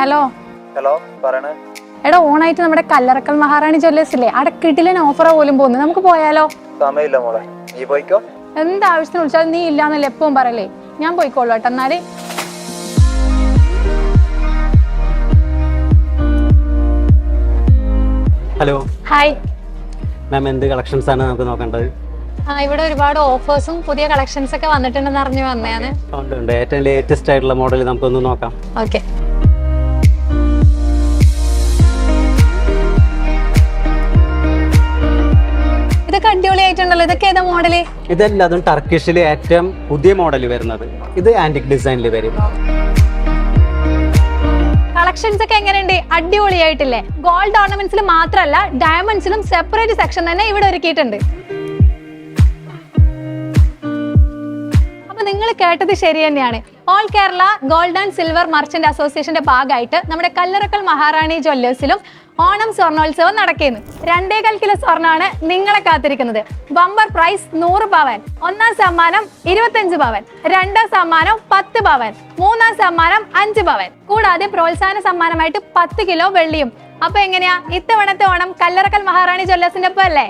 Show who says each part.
Speaker 1: Hello
Speaker 2: hello പറയണേ.
Speaker 1: എടാ ഓണായിട്ട് നമ്മുടെ കല്ലറക്കൽ മഹാറാണി ജ്വല്ലേഴ്സ് ഇല്ലേ? അവിടെ കിടിലൻ ഓഫറാ പോലും പോകുന്നു. നമുക്ക് പോയാലോ?
Speaker 2: സമയമില്ല മോളെ. നീ പോയിക്കോ.
Speaker 1: എന്താവശ്യത്തിന് വിളിച്ചാലും നീ ഇല്ലാന്നല്ലേ എപ്പോഴും പറയല്ലേ? ഞാൻ പോയിക്കോളൂ കേട്ടോ എന്നാൽ.
Speaker 3: ഹലോ
Speaker 1: ഹായ്
Speaker 3: മാം എന്ത് കളക്ഷൻസ് ആണ് നമുക്ക് നോക്കേണ്ടത്?
Speaker 1: ആ ഇവിടെ ഒരുപാട് ഓഫേഴ്സും പുതിയ കളക്ഷൻസ് ഒക്കെ വന്നിട്ടുണ്ടെന്ന് അറിഞ്ഞു വന്നതാണ്.
Speaker 3: ഉണ്ട് ഉണ്ട്. ഏറ്റവും ലേറ്റസ്റ്റ് ആയിട്ടുള്ള മോഡൽ നമുക്കൊന്ന് നോക്കാം.
Speaker 1: ഓക്കെ ഇതൊക്കെ അടിപൊളിയായിട്ടുണ്ടല്ലോ ഇതൊക്കെ ഏതാ മോഡൽ?
Speaker 3: ഇതെല്ലാതും ടർക്കിഷിലെ ഏറ്റവും പുതിയ മോഡൽ വരുന്നത്. ഇത് ആന്റിക് ഡിസൈനിൽ വരും.
Speaker 1: കളക്ഷൻസ് ഒക്കെ എങ്ങനെയുണ്ട്? അടിപൊളിയായിട്ടില്ലേ? ഗോൾഡ് ഓർണമെന്റ്സിൽ മാത്രമല്ല ഡയമണ്ട്സിലും സെപ്പറേറ്റ് സെക്ഷൻ തന്നെ ഇവിടെ ഒരുക്കിയിട്ടുണ്ട്. നിങ്ങൾ കേട്ടത് ശരി തന്നെയാണ്. All Kerala gold and silver merchant അസോസിയേഷന്റെ ഭാഗമായിട്ട് നമ്മുടെ കല്ലറക്കൽ മഹാറാണി ജ്വല്ലേഴ്സിലും ഓണം സ്വർണോത്സവം നടക്കുന്നു രണ്ടേകാൽ കിലോ സ്വർണമാണ് നിങ്ങളെ കാത്തിരിക്കുന്നത്. ബമ്പർ പ്രൈസ് നൂറ് പവൻ ഒന്നാം സമ്മാനം ഇരുപത്തഞ്ച് പവൻ രണ്ടാം സമ്മാനം പത്ത് പവൻ മൂന്നാം സമ്മാനം അഞ്ച് പവൻ. കൂടാതെ പ്രോത്സാഹന സമ്മാനമായിട്ട് പത്ത് കിലോ വെള്ളിയും. അപ്പൊ എങ്ങനെയാ? ഇത്തവണത്തെ ഓണം കല്ലറക്കൽ മഹാറാണി ജ്വല്ലേഴ്സിന്റെ ഒപ്പം അല്ലേ